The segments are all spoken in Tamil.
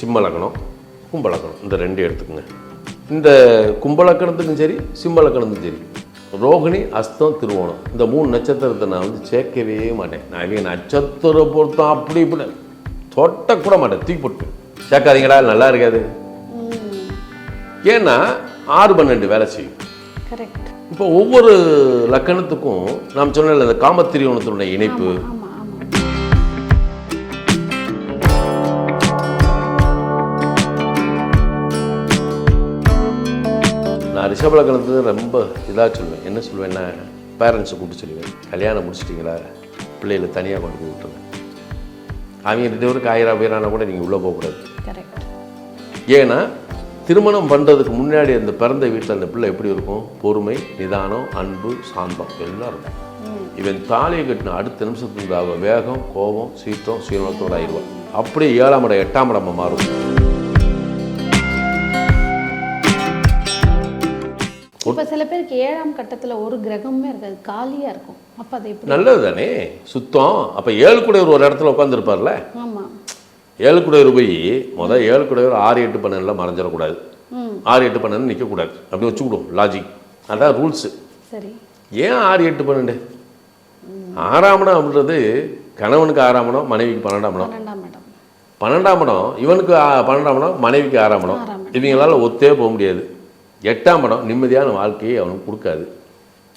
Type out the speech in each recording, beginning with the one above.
சிம்ம லக்கணம் கும்ப லக்கணம் இந்த ரெண்டு எடுத்துக்கோங்க. இந்த கும்ப லக்கணத்துக்கும் சரி சிம்ம லக்கணத்துக்கும் சரி ரோகிணி அஸ்தம் திருவோணம். இந்த மூணு நட்சத்திரத்தை நான் வந்து சேர்க்கவே மாட்டேன். நான் இவங்க நட்சத்திர பொருத்தம் அப்படி இப்படி. தொட்ட கூட மாட்டேன். தூக்கி போட்டு. சேர்க்காதீங்கடா நல்லா இருக்காது. ஏன்னா ஆறு பன்னெண்டு வேலை செய்யும். இப்போ ஒவ்வொரு லக்கணத்துக்கும் நாம் சொன்ன இந்த காமத்திரியோணத்தினுடைய இணைப்பு. ஆமா ஆமா நான் ரிஷப லக்கணத்துக்கு ரொம்ப இதாக சொல்லுவேன் என்ன சொல்லுவேன்னா பேரண்ட்ஸை கூப்பிட்டு சொல்லுவேன் கல்யாணம் முடிச்சிட்டிங்களா? பிள்ளைகளை தனியாக கொண்டு போய் விட்டுருங்க. அவங்க ரெண்டு பேருக்கு ஆயிரம் பேரானா கூட நீங்கள் உள்ளே போகக்கூடாது ஏன்னா திருமணம் பண்ணுறதுக்கு முன்னாடி அந்த பிறந்த வீட்டில் அந்த பிள்ளை எப்படி இருக்கும்? பொறுமை நிதானம் அன்பு சாந்தம் எல்லாம் இருக்கும். இவன் தாலியை கட்டின அடுத்த நிமிஷத்துக்கு வேகம் கோபம் சீற்றம் சீரணத்தோடு ஆயிடுவான். அப்படியே ஏழாம் இடம் எட்டாம் இடமா மாறும். இப்போ சில. பேருக்கு ஏழாம் கட்டத்துல ஒரு கிரகமே இருக்காது காலியா இருக்கும். அப்ப அது எப்படி? நல்லது தானே சுத்தம். அப்போ ஏழு குடையவர் ஒரு இடத்துல உட்காந்துருப்பார்ல ஆமா. ஏழு குடையவர் போய் முதல் ஏழு குடையவர் ஆறு எட்டு பன்னெண்டில் மறைஞ்சிடக்கூடாது ஆறு எட்டு பன்னெண்டு நிற்கக்கூடாது அப்படி வச்சுக்கிடும் லாஜிக் அதான் ரூல்ஸு சரி. ஏன் ஆறு எட்டு பன்னெண்டு? ஆறாம் இடம் அப்படின்றது கணவனுக்கு ஆறாம் இடம் மனைவிக்கு பன்னெண்டாம் இடம். பன்னெண்டாம் இடம் இவனுக்கு பன்னெண்டாம் இடம் மனைவிக்கு ஆறாம் இடம். இவங்களால ஒத்தே போக முடியாது. எட்டாம் இடம் நிம்மதியான வாழ்க்கையை அவனுக்கு கொடுக்காது.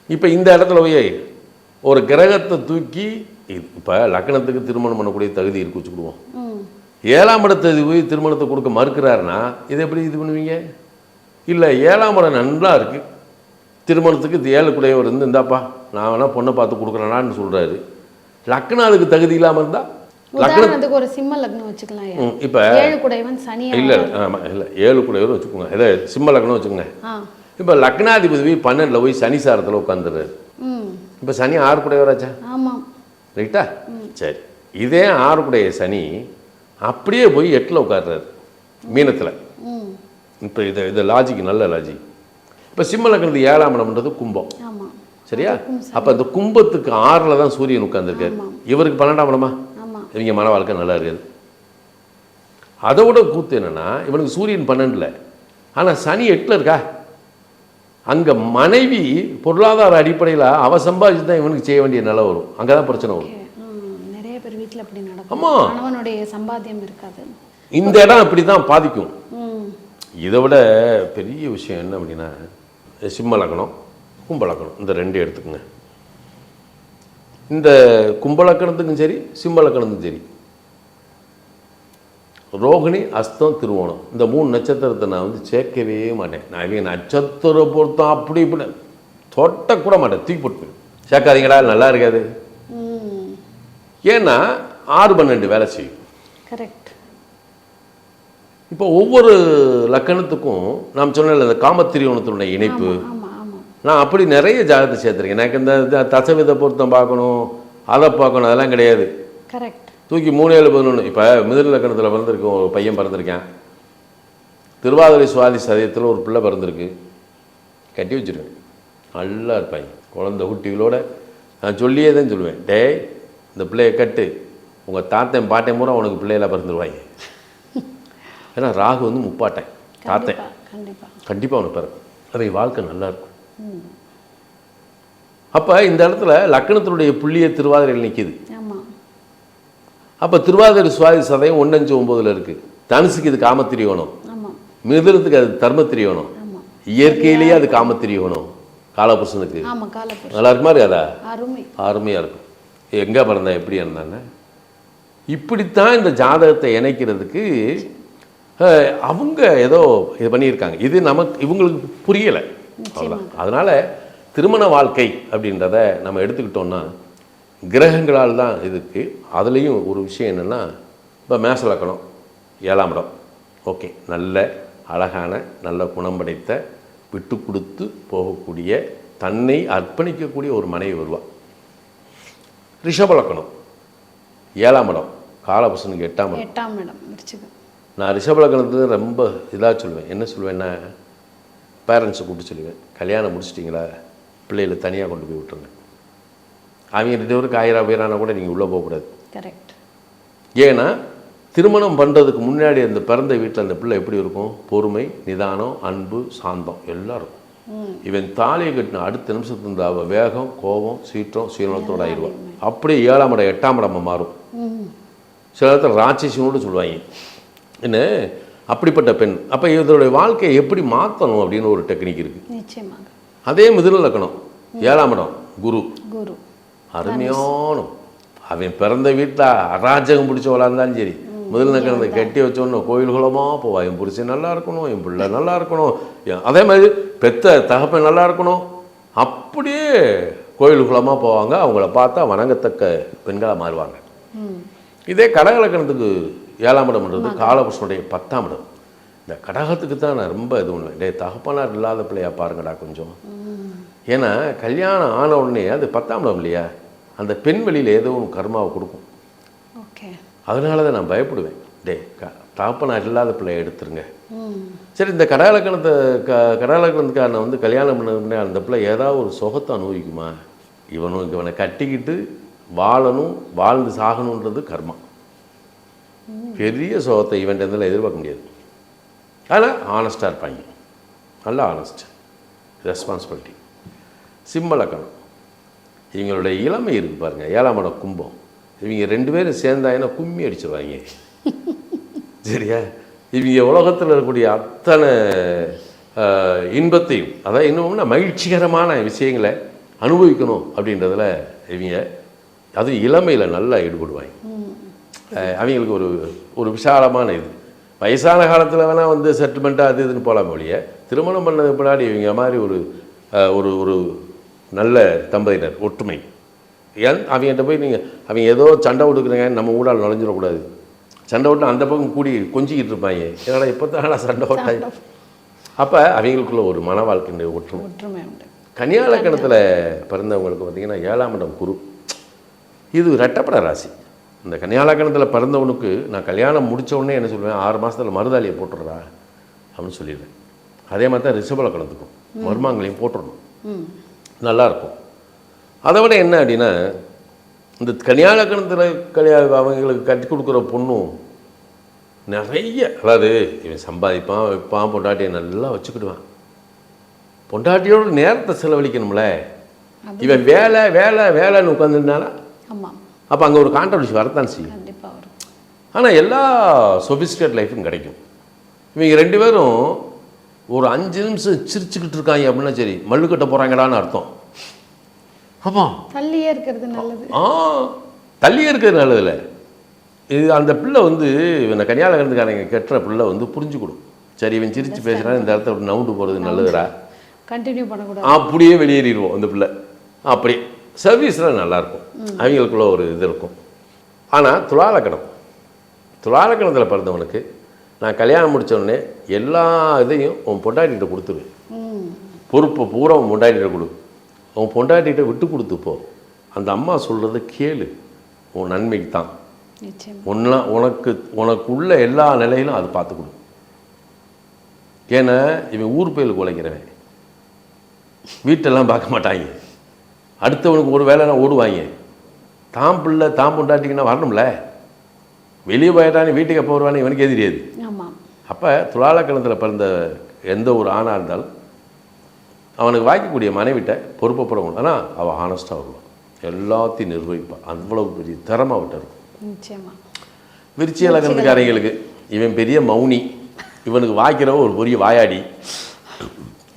இப்போ இந்த இடத்துல போய் ஒரு கிரகத்தை தூக்கி இப்போ லக்னத்துக்கு திருமணம் பண்ணக்கூடிய தகுதி இருக்கு வச்சுக்கிடுவோம். ஏழாம் இடத்தை போய் திருமணத்தை கொடுக்க மறுக்கிறாருன்னா இதை எப்படி இது பண்ணுவீங்க? இல்லை ஏழாம் இடம் நல்லா இருக்குது திருமணத்துக்கு இது ஏழு குடையவர் இருந்து இந்தாப்பா நான் வேணால் பொண்ணை பார்த்து கொடுக்குறேனான்னு சொல்கிறாரு லக்னம் அதுக்கு தகுதி இல்லாமல் இருந்தால் உதாரணத்துக்கு ஒரு சிம்ம லக்னம் வச்சுக்கலாம். இப்போ ஏழு குடைவன் சனி இல்லை ஆமாம் இல்லை ஏழு குடையவர் வச்சுக்கோங்க. இதை சிம்ம லக்னம் வச்சுக்கோங்க. இப்போ லக்னாதிபதி பன்னெண்டில் போய் சனி சாரத்தில் உட்காந்துடுறாரு. இப்போ சனி ஆறு குடையவராச்சா ஆமாம் ரைட்டா? சரி. இதே ஆறு குடைய சனி அப்படியே போய் எட்டில் உட்கார்றாரு மீனத்தில். இப்போ இது இது லாஜிக் நல்ல லாஜிக் இப்போ சிம்ம லக்னத்து ஏழாம் இடம்ன்றது கும்பம். சரியா? அப்போ அந்த கும்பத்துக்கு ஆறில் தான் சூரியன் உட்காந்துருக்காரு இவருக்கு பன்னெண்டாம் இடமா? இவங்க மன வாழ்க்கை நல்லா இருக்குது. அதை விட கூத்து என்னன்னா இவனுக்கு சூரியன் பன்னெண்டில். ஆனால் சனி எட்டில் இருக்கா? அங்கே மனைவி பொருளாதார அடிப்படையில் அவ சம்பாதிச்சு தான் இவனுக்கு செய்ய வேண்டிய நிலை வரும். அங்கே தான் பிரச்சனை வரும். நிறைய பேர் வீட்டில் அப்படி நடக்கும். சம்பாத்தியம் இருக்காது. இந்த இடம் அப்படி தான் பாதிக்கும் இதை விட பெரிய விஷயம் என்ன அப்படின்னா சிம்ம லக்னம் கும்ப லக்னம் இந்த ரெண்டு எடுத்துக்கோங்க. இந்த கும்ப லக்கணத்துக்கும் சரி சிம்ம லக்கணத்துக்கும் சரி. ரோகிணி அஸ்தம் திருவோணம். இந்த மூணு நட்சத்திரத்தை நான் வந்து சேர்க்கவே மாட்டேன். நான் இவங்க நட்சத்திர பொருத்தம் அப்படி இப்படி தொட்ட கூட மாட்டேன். தூக்கி போட்டு சேர்க்காதீங்கடா நல்லா இருக்காது. ஏன்னா ஆறு பன்னெண்டு வேலை செய்யும். கரெக்ட். இப்போ ஒவ்வொரு லக்கணத்துக்கும் நாம் சொன்ன இந்த காமத்திரியோணத்தினுடைய இணைப்பு. நான் அப்படி நிறைய ஜாதகத்தை சேர்த்துருக்கேன். எனக்கு இந்த தசவித பொருத்தம் பார்க்கணும் அதை பார்க்கணும் அதெல்லாம் கிடையாது. கரெக்ட் தூக்கி மூணு ஏழு பதினொன்று இப்போ மிதில் லக்கணத்தில் பிறந்திருக்கு ஒரு பையன் பிறந்திருக்கேன். திருவாதிரை சுவாதி சதயத்தில் ஒரு பிள்ளை பிறந்திருக்கு. கட்டி வச்சிருக்கேன். நல்லா இருப்பாங்க குழந்தை குட்டிகளோட நான் சொல்லியே தான் சொல்லுவேன். டேய் இந்த பிள்ளைய கட்டு. உங்கள் தாத்தன் பாட்டன் பூரா உனக்கு பிள்ளையெல்லாம் பிறந்துருவாங்க. ஏன்னா ராகு வந்து முப்பாட்டன் தாத்தன். கண்டிப்பா கண்டிப்பா. கண்டிப்பாக அவனுக்கு பிறக்கும். அவங்க வாழ்க்கை நல்லா இருக்கும். அப்போ இந்த இடத்துல லக்கணத்தினுடைய புள்ளிய திருவாதிரையில் நிற்கிது அப்போ திருவாதிரை சுவாதி சதயம் ஒன்றஞ்சு ஒம்போதில் இருக்குது தனுசுக்கு இது காமத்திரியோணம் மிதுனத்துக்கு அது தர்மத்திரியோணம் ஆமாம் இயற்கையிலேயே அது காமத்திரியோணம் காலபுருஷனுக்கு. நல்லா இருக்குமா இருக்காதா அருமை. அருமையாக இருக்கும். எங்கே பிறந்தா எப்படி இருந்தாங்க இப்படித்தான் இந்த ஜாதகத்தை இணைக்கிறதுக்கு அவங்க ஏதோ இது பண்ணியிருக்காங்க. இது நமக்கு இவங்களுக்கு புரியலை. அவ்வளோதான் அதனால் திருமண வாழ்க்கை அப்படின்றத நம்ம எடுத்துக்கிட்டோம்னா கிரகங்களால் தான் இதுக்கு. அதுலேயும் ஒரு விஷயம் என்னென்னா இப்போ மேச லக்கணம் ஏழாம் இடம். ஓகே. நல்ல அழகான நல்ல குணம் படைத்த விட்டு கொடுத்து போகக்கூடிய தன்னை அர்ப்பணிக்கக்கூடிய ஒரு மனைவி வருவாள் ரிஷப லக்கணம் ஏழாம் இடம். காலபுசனுக்கு எட்டாம் இடம். எட்டாம் இடம் நான் ரிஷப லக்கணத்துக்கு ரொம்ப இதாக சொல்லுவேன் என்ன சொல்லுவேன்னா பேரண்ட்ஸை கூப்பிட்டு சொல்லுவேன் கல்யாணம் முடிச்சிட்டிங்களா? பிள்ளைகளை தனியாக கொண்டு போய் விட்டுருங்க. அவங்க ரெண்டு பேருக்கு ஆயிரம் பேரானா கூட நீங்கள் உள்ளே போகக்கூடாது. கரெக்ட் ஏன்னா திருமணம் பண்ணுறதுக்கு முன்னாடி அந்த பிறந்த வீட்டில் அந்த பிள்ளை எப்படி இருக்கும்? பொறுமை நிதானம் அன்பு சாந்தம் எல்லாம் இருக்கும். இவன் தாலியை கட்டின அடுத்த நிமிஷத்துல இருந்து வேகம் கோபம் சீற்றம் சீரணத்தோட ஆயிடுவான் அப்படியே ஏழாம் இடம் எட்டாம் இடமா மாறும். சில இடத்துல ராட்சசினோடு சொல்லுவாங்க. என்ன? அப்படிப்பட்ட பெண். அப்போ இதனுடைய வாழ்க்கையை எப்படி மாற்றணும் அப்படின்னு ஒரு டெக்னிக் இருக்குது நிச்சயமாக. அதே மிதுன லக்கணம். ஏழாம் இடம் குரு. குரு. அருமையான அவன் பிறந்த வீட்டில் அராஜகம் பிடிச்சவளா இருந்தாலும் சரி. முதல் நக்கணத்தை கட்டி வச்சோன்னு கோயில் குலமாக போவா. என் புருஷன் நல்லா இருக்கணும் என் பிள்ளை நல்லா இருக்கணும். அதே மாதிரி பெத்த தகப்பன் நல்லா இருக்கணும். அப்படியே கோயில் குலமாக போவாங்க. அவங்கள பார்த்தா வணங்கத்தக்க பெண்களாக மாறுவாங்க. இதே கடகலக்கணத்துக்கு ஏழாம் இடம்ன்றது காலபுருஷனுடைய பத்தாம் இடம். இந்த கடகத்துக்கு தான் நான் ரொம்ப இது ஒன்று டே தகப்பனார் இல்லாத பிள்ளையா பாருங்கடா கொஞ்சம். ஏன்னா கல்யாணம் ஆன உடனே அது பத்தாம் இடம் இல்லையா? அந்த பெண் வெளியில் ஏதோ ஒரு கர்மாவை கொடுக்கும். ஓகே. அதனால தான் நான் பயப்படுவேன். டே க தகப்பனார் இல்லாத பிள்ளைய எடுத்துருங்க. சரி இந்த கடகலக்கணத்தை க கடகலக்கணத்துக்காரனை வந்து கல்யாணம் பண்ண அந்த பிள்ளை ஏதாவது ஒரு சுகத்தை அனுபவிக்குமா? இவனும் இவனை கட்டிக்கிட்டு வாழணும் வாழ்ந்து சாகணுன்றது கர்மா. பெரிய சோகத்தை இவன் இதில் எதிர்பார்க்க முடியாது. ஆனால் ஆனஸ்டாக இருப்பாங்க. நல்லா ஆனஸ்ட் ரெஸ்பான்சிபிலிட்டி சிம்மலக்கணம் இவங்களுடைய இளமை இருக்கு பாருங்கள் ஏழாம் இடம் கும்பம். இவங்க ரெண்டு பேரும் சேர்ந்தாங்கன்னா கும்மி அடிச்சிருவாங்க? சரியா? இவங்க உலகத்தில் இருக்கக்கூடிய அத்தனை இன்பத்தையும் அதாவது இன்னொன்று மகிழ்ச்சிகரமான விஷயங்களை அனுபவிக்கணும் அப்படின்றதில் இவங்க அது இளமையில் நல்லா ஈடுபடுவாங்க. அவங்களுக்கு ஒரு ஒரு விசாலமான இது. வயசான காலத்தில் வேணால் வந்து செட்டில்மெண்ட்டாக அது இதுன்னு போகலாம் ஒழிய திருமணம் பண்ணதுக்கு பின்னாடி இவங்க மாதிரி ஒரு ஒரு ஒரு நல்ல தம்பதியினர் ஒற்றுமை. ஏன்? அவங்ககிட்ட போய் நீங்கள் அவங்க ஏதோ சண்டை விடுக்குறீங்க நம்ம ஊடால் நுழைஞ்சிடக்கூடாது. சண்டை விட்டு அந்த பக்கம் கூடி கொஞ்சிக்கிட்டு இருப்பாங்க. என்னடா இப்போ தான் சண்டை விட்டாங்க அப்போ அவங்களுக்குள்ள ஒரு மன வாழ்க்கை ஒற்றுமை. ஒற்றுமை உண்டு. கன்னியாலக்கணத்தில் பிறந்தவங்களுக்கு பார்த்தீங்கன்னா ஏழாம் இடம் குரு. இது ரெட்டப்பட ராசி. இந்த கன்னியாலக்கணத்தில் பிறந்தவனுக்கு நான் கல்யாணம் உடனே என்ன சொல்லுவேன்? ஆறு மாதத்தில் மருதாளியை போட்டுடுறா அப்படின்னு சொல்லிடுவேன். அதே மாதிரி தான் ரிஷபலக்கணத்துக்கும் மருமாங்களையும் போட்டுடணும். நல்லாயிருக்கும் அதை விட என்ன அப்படின்னா இந்த கன்னியாலக்கணத்தில் கல்யாணம் அவங்களுக்கு கட்டி கொடுக்குற பொண்ணும் நிறைய அதாவது இவன் சம்பாதிப்பான் வைப்பான் பொண்டாட்டியை நல்லா வச்சுக்கிடுவான். பொண்டாட்டியோட நேரத்தை செலவழிக்கணும்ல. இவன் வேலை வேலை வேலைன்னு உட்காந்துருந்தானா ஆமாம் அப்போ அங்கே ஒரு கான்ட்ரவர்சி வரத்தான் செய்யும். ஆனால் எல்லா சொபிஸ்டேட் லைஃப்பும் கிடைக்கும். இவங்க ரெண்டு பேரும் ஒரு அஞ்சு நிமிஷம் சிரிச்சுக்கிட்டு இருக்காங்க அப்படின்னா சரி மல்லு கட்ட போகிறாங்கடான்னு அர்த்தம். ஆமாம் தள்ளியே இருக்கிறது நல்லது. ஆ தள்ளியே இருக்கிறது நல்லதில்ல. இது அந்த பிள்ளை வந்து இவனை கன்னியாலகரத்துக்காரங்க கெட்டுற பிள்ளை வந்து புரிஞ்சுக்கிடும் சரி இவன் சிரிச்சு பேசுகிறான் இந்த இடத்த நவுண்டு போகிறது நல்லதுடா. கண்டினியூ பண்ணக்கூடாது. அப்படியே வெளியேறிடுவோம் அந்த பிள்ளை. அப்படி சர்வீஸில் நல்லாயிருக்கும். அவங்களுக்குள்ள ஒரு இது இருக்கும். ஆனால் துலாலக்கணம் துலாலக்கணத்தில் பிறந்தவனுக்கு நான் கல்யாணம் முடிச்ச உடனே எல்லா இதையும் உன் பொண்டாட்டிகிட்ட கொடுத்துரு. பொறுப்பை பூரா உன் பொண்டாட்டிகிட்ட கொடு. உன் பொண்டாட்டிகிட்ட விட்டு கொடுத்து போ. அந்த அம்மா சொல்கிறத கேளு. உன் நன்மைக்கு தான். ஒன்றா உனக்கு உனக்கு உள்ள எல்லா நிலையிலும் அது பார்த்துக்கணும் ஏன்னா இவன் ஊர் கோயிலுக்கு உழைக்கிறவன். வீட்டெல்லாம் பார்க்க மாட்டாங்க. அடுத்தவனுக்கு ஒரு வேலைனா ஓடுவாங்க தான் பிள்ளை தான் பொண்டாட்டிங்கன்னா வரணும்ல? வெளியே போயிட்டானே வீட்டுக்கு வருவானே இவனுக்கே தெரியாது. அப்போ துலாலக்கணத்தில் பிறந்த எந்த ஒரு ஆணாக இருந்தாலும் அவனுக்கு வாய்க்கக்கூடிய மனைவிட்ட பொறுப்பப்படணும் ஆனால் அவள் ஹானஸ்ட்டாக வருவான் எல்லாத்தையும் நிர்வகிப்பான் அவ்வளவு பெரிய திறமை அவட்ட இருக்கும். விருச்சி இலக்கணத்துக்காரங்களுக்கு இவன் பெரிய மௌனி. இவனுக்கு வாய்க்கிறவ ஒரு பெரிய வாயாடி.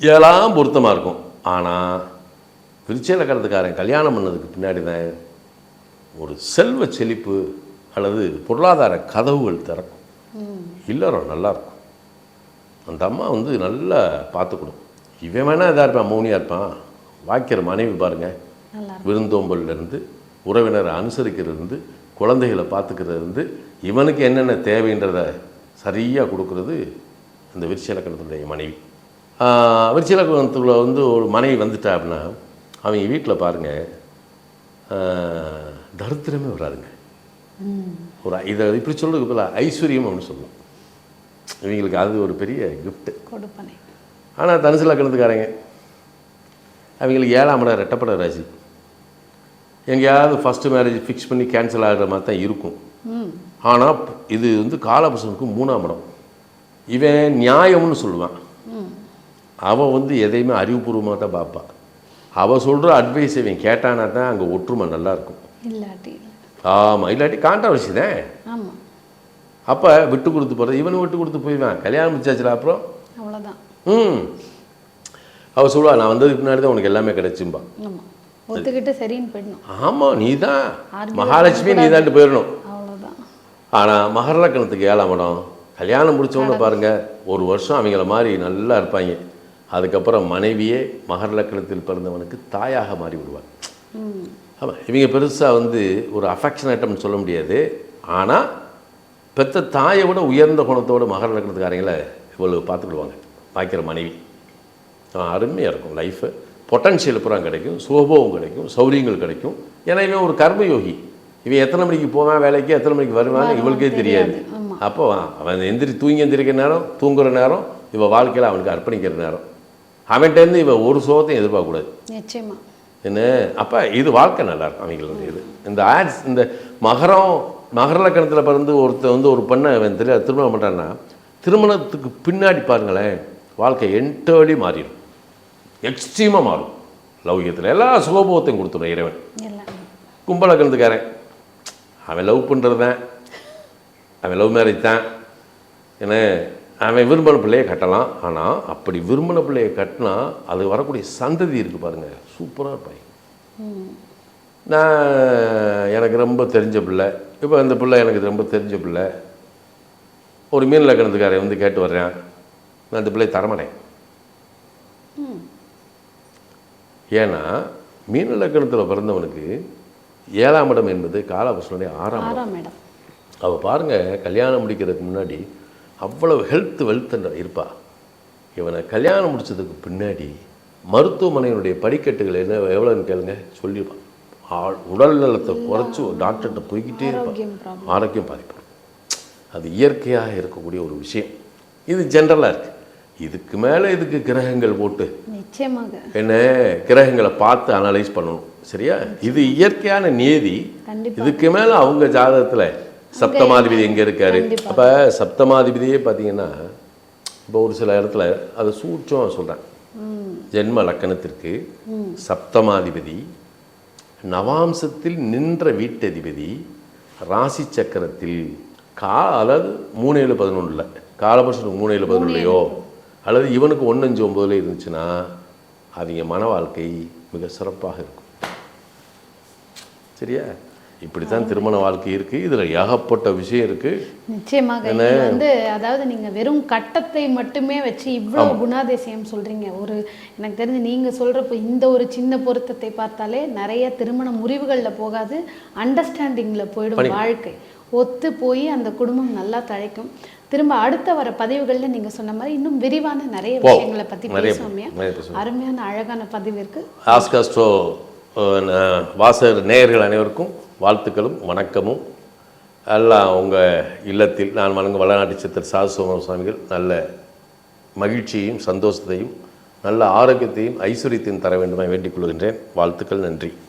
இதெல்லாம் பொருத்தமாக இருக்கும். ஆனால் விருச்சி இலக்கணத்துக்காரன் கல்யாணம் பண்ணதுக்கு பின்னாடி தான் ஒரு செல்வ செழிப்பு அல்லது பொருளாதார கதவுகள் திறக்கும். இல்லறம் நல்லா இருக்கும் அந்த அம்மா வந்து நல்லா பார்த்துக்கணும். இவன் வேணா இதாக இருப்பான் மௌனியாக இருப்பான். வாய்க்கிற மனைவி பாருங்க. நல்லா விருந்தோம்பல்ல இருந்து உறவினரை அனுசரிக்கிறதுலேருந்து குழந்தைகளை பார்த்துக்கிறது இருந்து இவனுக்கு என்னென்ன தேவைன்றத சரியாக கொடுக்கறது இந்த விருச்சிலக்கணத்துடைய மனைவி. விருச்சிலக்கணத்துக்குள்ள வந்து ஒரு மனைவி வந்துட்டா அப்படின்னா அவங்க வீட்டில் பாருங்கள் தரித்திரமே வராதுங்க. ஒரு இதை இப்படி சொல்றதுக்கு பதிலாக ஐஸ்வர்யம் அப்படின்னு சொல்லுவோம். இவங்களுக்கு அது ஒரு பெரிய gift. கொடுப்பனை. ஆனால் தனுசு லக்கணத்துக்காரங்க அவங்களுக்கு ஏழாம் இடம் ரெட்டப்பட ராசி. எங்கேயாவது ஃபஸ்ட்டு மேரேஜ் ஃபிக்ஸ் பண்ணி கேன்சல் ஆகிற மாதிரி தான் இருக்கும். ஆனால் இது வந்து காலபுருஷனுக்கு மூணாம் இடம். இவன் நியாயம்னு சொல்லுவான். அவன் வந்து எதையுமே அறிவுபூர்வமாக தான் பார்ப்பான். அவள் சொல்கிற அட்வைஸ் இவன் கேட்டானா தான் அங்கே ஒற்றுமை நல்லா இருக்கும். இல்லாட்டி. இல்லை ஆமாம் இல்லாட்டி கான்ட்ரவர்சி தான்? ஆமாம் அப்போ விட்டு கொடுத்து போகிறது இவனும் விட்டு கொடுத்து போயிடுவான். கல்யாணம் முடிச்சாச்சுல அப்புறம்? அவ்வளோதான் ம். அவள் சொல்லுவா நான் வந்ததுக்கு முன்னாடி தான் உனக்கு எல்லாமே கிடைச்சும்பா. ஒத்துக்கிட்டு சரின்னு போயிடணும். ஆமாம் நீ தான் மகாலட்சுமி நீ தான்ட்டு போயிடணும். அவ்வளோதான் ஆனால் மகரலக்கணத்துக்கு ஏழாம் இடம். கல்யாணம் முடிச்சவொன்னு பாருங்க ஒரு வருஷம் அவங்கள மாதிரி நல்லா இருப்பாங்க. அதுக்கப்புறம் மனைவியே மகரலக்கணத்தில் பிறந்தவனுக்கு தாயாக மாறி விடுவார் ம் ஆமாம் இவங்க பெருசாக வந்து ஒரு அஃபெக்ஷனேட்டம்னு சொல்ல முடியாது. ஆனால் பெத்த தாயை விட உயர்ந்த குணத்தோட மகர லக்னத்துக்காரங்கள இவ்வளவு பார்த்துக்கிடுவாங்க. பாய்க்கிற மனைவி. அருமையாக இருக்கும் லைஃபு பொட்டன்ஷியல் பூரா கிடைக்கும். சுகபோகம் கிடைக்கும். சௌரியங்கள் கிடைக்கும். ஏன்னா இவன் ஒரு கர்மயோகி. இவன் எத்தனை மணிக்கு போவான் வேலைக்கு? எத்தனை மணிக்கு வருவான்னு இவளுக்கே தெரியாது. அப்போ அவன் எந்திரி தூங்கி எந்திரிக்கிற நேரம் தூங்குற நேரம் இவன் வாழ்க்கையில் அவனுக்கு அர்ப்பணிக்கிற நேரம். அவன்கிட்டேருந்து இவன் ஒரு சுகத்தையும் எதிர்பார்க்கக்கூடாது. நிச்சயமா. என்ன? அப்போ இது வாழ்க்கை நல்லா இருக்கும் அவங்களுக்கு இது. இந்த ஆட்ஸ் இந்த மகரம் மகர லக்கணத்தில் பிறந்து ஒருத்தர் வந்து ஒரு பெண்ணை அவன் தெரிய திருமணம் பண்ணுறான்னா திருமணத்துக்கு பின்னாடி பாருங்களேன் வாழ்க்கை என்டர்லி மாறிடும். எக்ஸ்ட்ரீமாக மாறும். லௌகியத்தில் எல்லா சுகபோகத்தையும் கொடுத்துடும் இறைவன். கும்பலக்கணத்துக்காரன் அவன் லவ் பண்ணுறது தான் அவன் லவ் மேரேஜ் தான். ஏன்னா அவன் விரும்பின பிள்ளையை கட்டலாம். ஆனால் அப்படி விரும்பின பிள்ளையை கட்டினா அது வரக்கூடிய சந்ததி இருக்குது பாருங்கள் சூப்பராக இருப்பாங்க. நான் எனக்கு ரொம்ப தெரிஞ்ச பிள்ளை. இப்போ அந்த பிள்ளை எனக்கு ரொம்ப தெரிஞ்ச பிள்ளை. ஒரு மீன் லக்கணத்துக்காரன் வந்து கேட்டு வர்றேன். நான் அந்த பிள்ளையை தரமாட்டேன். ஏன்னா மீன் லக்கணத்தில் பிறந்தவனுக்கு ஏழாம் இடம் என்பது காலபுருஷனுடைய ஆறாம் இடம். அவள் பாருங்க கல்யாணம் முடிக்கிறதுக்கு முன்னாடி அவ்வளவு ஹெல்த் வெல்த் இருப்பா. இவனை கல்யாணம் முடிச்சதுக்கு பின்னாடி மருத்துவமனையினுடைய படிக்கட்டுகள் என்ன எவ்வளோன்னு கேளுங்க. சொல்லிடுவான். ஆள் உடல் நலத்தை குறைச்சி டாக்டர்கிட்ட போய்கிட்டே இருப்பான். ஆரோக்கியம் பாதிப்படும். அது இயற்கையாக இருக்கக்கூடிய ஒரு விஷயம். இது ஜென்ரலாக இருக்குது இதுக்கு மேலே இதுக்கு கிரகங்கள் போட்டு? நிச்சயமாக. என்ன? கிரகங்களை பார்த்து அனலைஸ் பண்ணணும். சரியா? இது இயற்கையான நியதி. இதுக்கு மேல அவங்க ஜாதகத்துல சப்தமாதிபதி எங்க இருக்காரு. அப்ப சப்தமாதிபதியே பார்த்தீங்கன்னா இப்போ ஒரு சில இடத்துல அதை சூட்சம் சொல்றேன். ம். ஜென்ம லக்கணத்திற்கு சப்தமாதிபதி நவாம்சத்தில் நின்ற வீட்டதிபதி ராசி சக்கரத்தில் கா அதாவது மூணு ஏழு பதினொன்றில் காலபுருஷனுக்கு மூணு ஏழு பதினொன்றுலையோ அல்லது இவனுக்கு ஒன்று அஞ்சு ஒம்பதுல இருந்துச்சுன்னா அவங்க மன வாழ்க்கை மிக சிறப்பாக இருக்கும். சரியா? இப்படி தான் திருமண வாழ்க்கை இருக்குது இதில் ஏகப்பட்ட விஷயம் இருக்குது நிச்சயமாக. வந்து அதாவது நீங்க வெறும் கட்டத்தை மட்டுமே வச்சு இவ்வளவு குணாதிசயம் சொல்றீங்க. ஒரு எனக்கு தெரிஞ்சு நீங்க சொல்றப்ப இந்த ஒரு சின்ன பொருத்தத்தை பார்த்தாலே நிறைய திருமண முறிவுகள்ல போகாது அண்டர்ஸ்டாண்டிங்ல போயிடும் வாழ்க்கை. ஒத்து போய் அந்த குடும்பம் நல்லா தழைக்கும். திரும்ப அடுத்த வர பதிவுகள்ல நீங்க சொன்ன மாதிரி இன்னும் விரிவான நிறைய. விஷயங்களை பத்தி பேசுவோமே. அருமையான அழகான பதிவிற்கு ஆஸ்காஸ்ட்ரோ வாசகர் நேயர்கள் அனைவருக்கும் வாழ்த்துக்களும் வணக்கமும். எல்லாம் உங்கள் இல்லத்தில் நான் வழங்கும் வளநாட்டு சித்தர் சாது சுவாமிகள் நல்ல மகிழ்ச்சியையும் சந்தோஷத்தையும் நல்ல ஆரோக்கியத்தையும் ஐஸ்வர்யத்தையும் தர வேண்டுமாய் வேண்டிக் கொள்கின்றேன். வாழ்த்துக்கள் நன்றி.